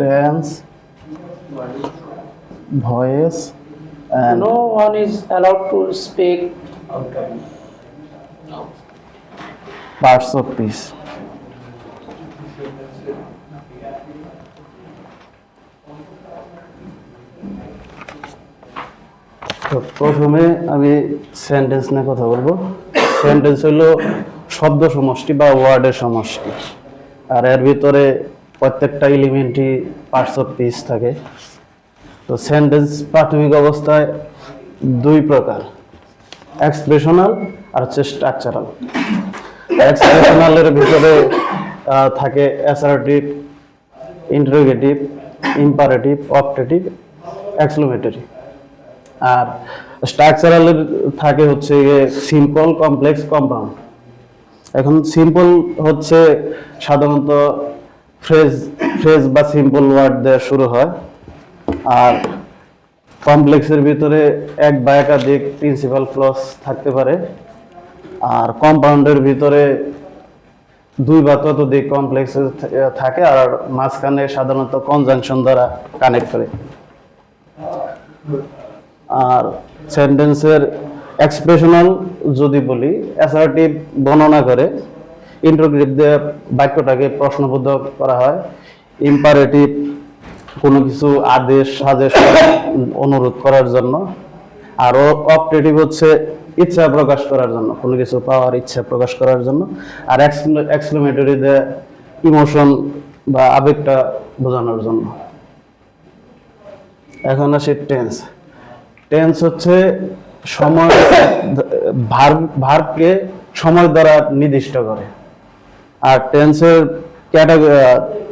tense, voice and No one is allowed to speak. parts of speech. তো প্রথমে আমি sentence নিয়ে কথা বলব। সেন্টেন্স হলো শব্দ সমষ্টি বা ওয়ার্ডের সমষ্টি। আর এর ভিতরে প্রত্যেকটা এলিমেন্টই পার্টস অফ পিস থাকে। তো সেন্টেন্স প্রাথমিক অবস্থায় দুই প্রকার এক্সপ্রেশনাল আর হচ্ছে স্ট্রাকচারাল এক্সপ্রেশনালের ভিতরে থাকে assertive interrogative imperative optative exclamatory আর স্ট্রাকচারালের থাকে হচ্ছে সিম্পল কমপ্লেক্স কম্পাউন্ড এখন সিম্পল হচ্ছে সাধারণত ফ্রেজ ফ্রেজ বা সিম্পল ওয়ার্ড দিয়ে শুরু হয়। আর কমপ্লেক্সের ভিতরে এক বা একাধিক প্রিন্সিপাল ক্লস থাকতে পারে। আর কম্পাউন্ডের ভিতরে দুই বা ততোধিক কমপ্লেক্স থাকে আর মাঝখানে সাধারণত কনজাংশন দ্বারা কানেক্ট করে। আর সেন্টেন্সের এক্সপ্রেশনাল যদি বলি অ্যাসার্টিভ বর্ণনা করে ইন্টারোগেটিভ দিয়ে বাক্যটাকে প্রশ্নবদ্ধ করা হয়। ইম্পারেটিভ কোনো কিছু আদেশ, সাজেশ অনুরোধ করার জন্য। আর অপটেটিভ হচ্ছে ইচ্ছা প্রকাশ করার জন্য, কোনো কিছু পাওয়ার ইচ্ছা প্রকাশ করার জন্য। আর এক্সক্লেমেটরি দিয়ে ইমোশন বা আবেগটা বোঝানোর জন্য। এখন আসি টেন্স। টেন্স হচ্ছে সময় ভার্ব ভার্বকে সময় দ্বারা নির্দিষ্ট করে। আর টেন্সের ক্যাটাগরি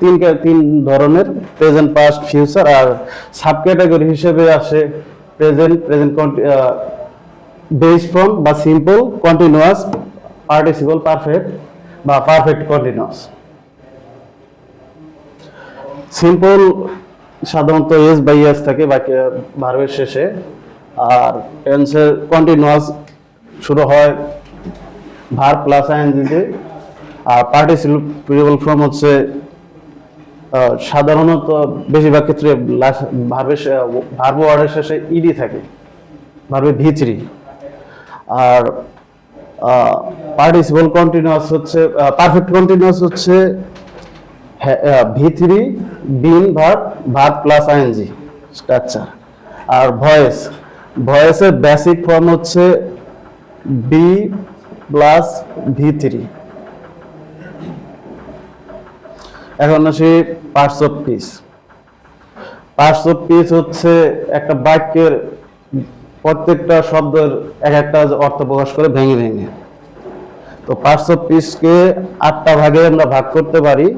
তিন তিন ধরনের প্রেজেন্ট পাস্ট ফিউচার আর সাব ক্যাটাগরি হিসেবে আসে প্রেজেন্ট প্রেজেন্ট বেস ফ্রম বা সিম্পল কন্টিনিউয়াস পার্টিসিপল পারফেক্ট বা পারফেক্ট কন্টিনিউয়াস সিম্পল সাধারণত এস বাই এস থাকে বাকি ভার্বের শেষে। আর টেন্সের কন্টিনিউয়াস শুরু হয় ভার প্লাস আইএনজিতে আর পার্টিসিপেবল ফর্ম হচ্ছে সাধারণত বেশিরভাগ ক্ষেত্রে ভার্ব ওয়ার্ডের শেষে ইডি থাকে ভার্বে ভি থ্রি আর পার্টিসিপল কন্টিনিউয়াস হচ্ছে পারফেক্ট কন্টিনিউয়াস হচ্ছে V three been verb verb plus ING structure R voice ভয়েসের বেসিক ফর্ম হচ্ছে বি প্লাস ভি থ্রি এখন আসি parts of speech parts of speech হচ্ছে একটা বাক্যের প্রত্যেকটা শব্দের এক একটা অর্থ প্রকাশ করে ভেঙে ভেঙে। তো পার্টস অফ পিসকে আটটা ভাগে আমরা ভাগ করতে পারি।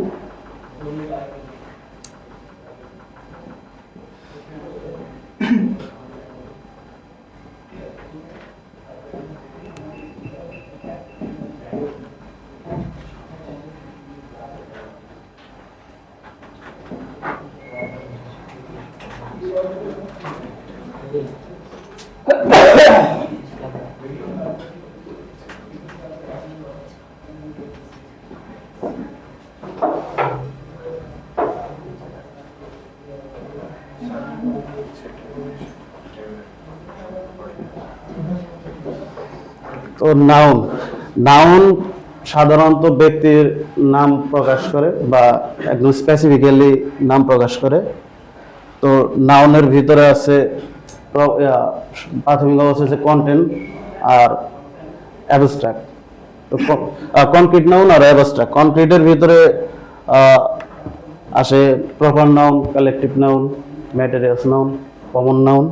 তো নাউন। নাউন সাধারণত ব্যক্তির নাম প্রকাশ করে বা একদম স্পেসিফিক্যালি নাম প্রকাশ করে। তো নাউনের ভিতরে আছে প্রাথমিক অবস্থা হচ্ছে কন্টেন্ট আর অ্যাবস্ট্রাক্ট তো কনক্রিট নাউন আর অ্যাবস্ট্রাক্ট কনক্রিটের ভিতরে আসে proper noun collective noun materials noun. Common noun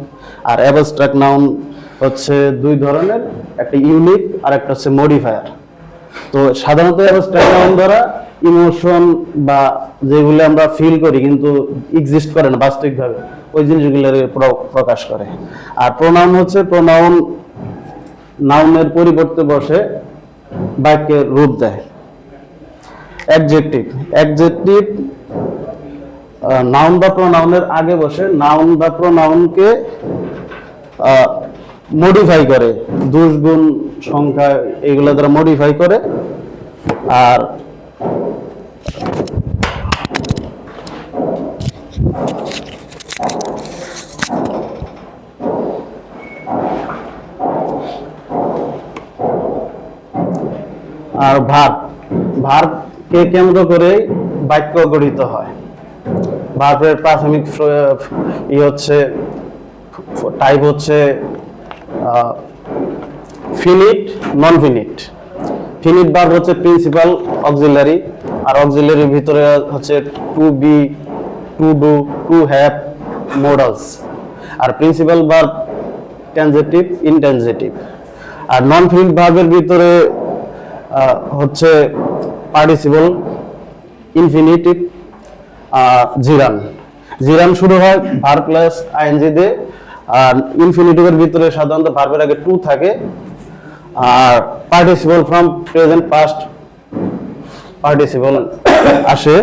আর অ্যাবস্ট্রাক্ট নাউন হচ্ছে দুই ধরনের, একটা ইউনিক আর একটা হচ্ছে মডিফায়ার তো সাধারণত অ্যাবস্ট্রাক্ট নাউন দ্বারা ইমোশন বা যেগুলো আমরা ফিল করি কিন্তু এক্সিস্ট করে না বাস্তবিকভাবে, ওই জিনিসগুলো প্র- প্রকাশ করে। আর প্রোনাউন হচ্ছে প্রোনাউন নাউনের পরিবর্তে বসে বাক্যের রূপ দেয়। অ্যাডজেক্টিভ অ্যাডজেক্টিভ নাউন বা প্রনাউনের আগে বসে নাউন বা প্রনাউনকে মডিফাই করে। দুষগুণ সংখ্যা এগুলো দ্বারা মডিফাই করে। আর আর ভার্ব ভার্বকে কেন্দ্র করে বাক্য গঠিত হয়। ভার্বের প্রাথমিক ই হচ্ছে টাইপ হচ্ছে finite non finite finite verb হচ্ছে প্রিন্সিপাল অক্সিলারি আর অক্সিলারির ভিতরে হচ্ছে to be to do to have modals R principal verb transitive intransitive আর নন ফিনিট ভার্বের ভিতরে হচ্ছে পার্টিসিপল ইনফিনিটিভ জিরান। জিরান শুরু হয় ভার প্লাস আইএনজি দিয়ে, আর ইনফিনিটিভের ভিতরে সাধারণত ভার্বের আগে টু থাকে। আর participle form present past participle আসে।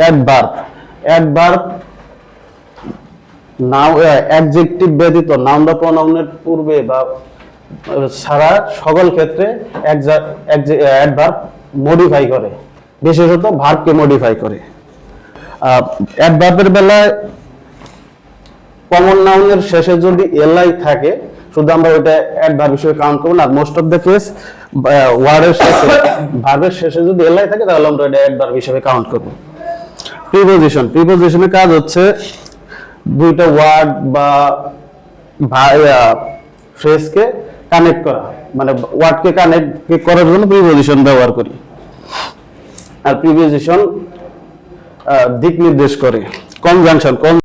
অ্যাডভার্ব অ্যাডভার্ব নাও অ্যাডজেক্টিভ ব্যতীত নাউন বা প্রোনাউনের পূর্বে বা ছাড়া সকল ক্ষেত্রে অ্যাডভার্ব মডিফাই করে। বিশেষত ভার্বকে মডিফাই করে। অ্যাডভার্বের বেলায় কমন নাউনের শেষে যদি এলআই থাকে, শুধু আমরা ওইটা অ্যাডভার্ব হিসেবে কাউন্ট করব না মোস্ট অফ দ্য কেস ওয়ার্ডের শেষে ভার্বের শেষে যদি এলআই থাকে, তাহলে আমরা এটা অ্যাডভার্ব হিসেবে কাউন্ট করব। প্রিপোজিশন প্রিপোজিশনের কাজ হচ্ছে দুইটা ওয়ার্ড বা ফ্রেজকে কানেক্ট করা। মানে ওয়ার্ডকে কানেক্ট করার জন্য প্রিপোজিশন ব্যবহার করি। আর প্রিভিয়াইজেশন দিক নির্দেশ করে। কনজাংশন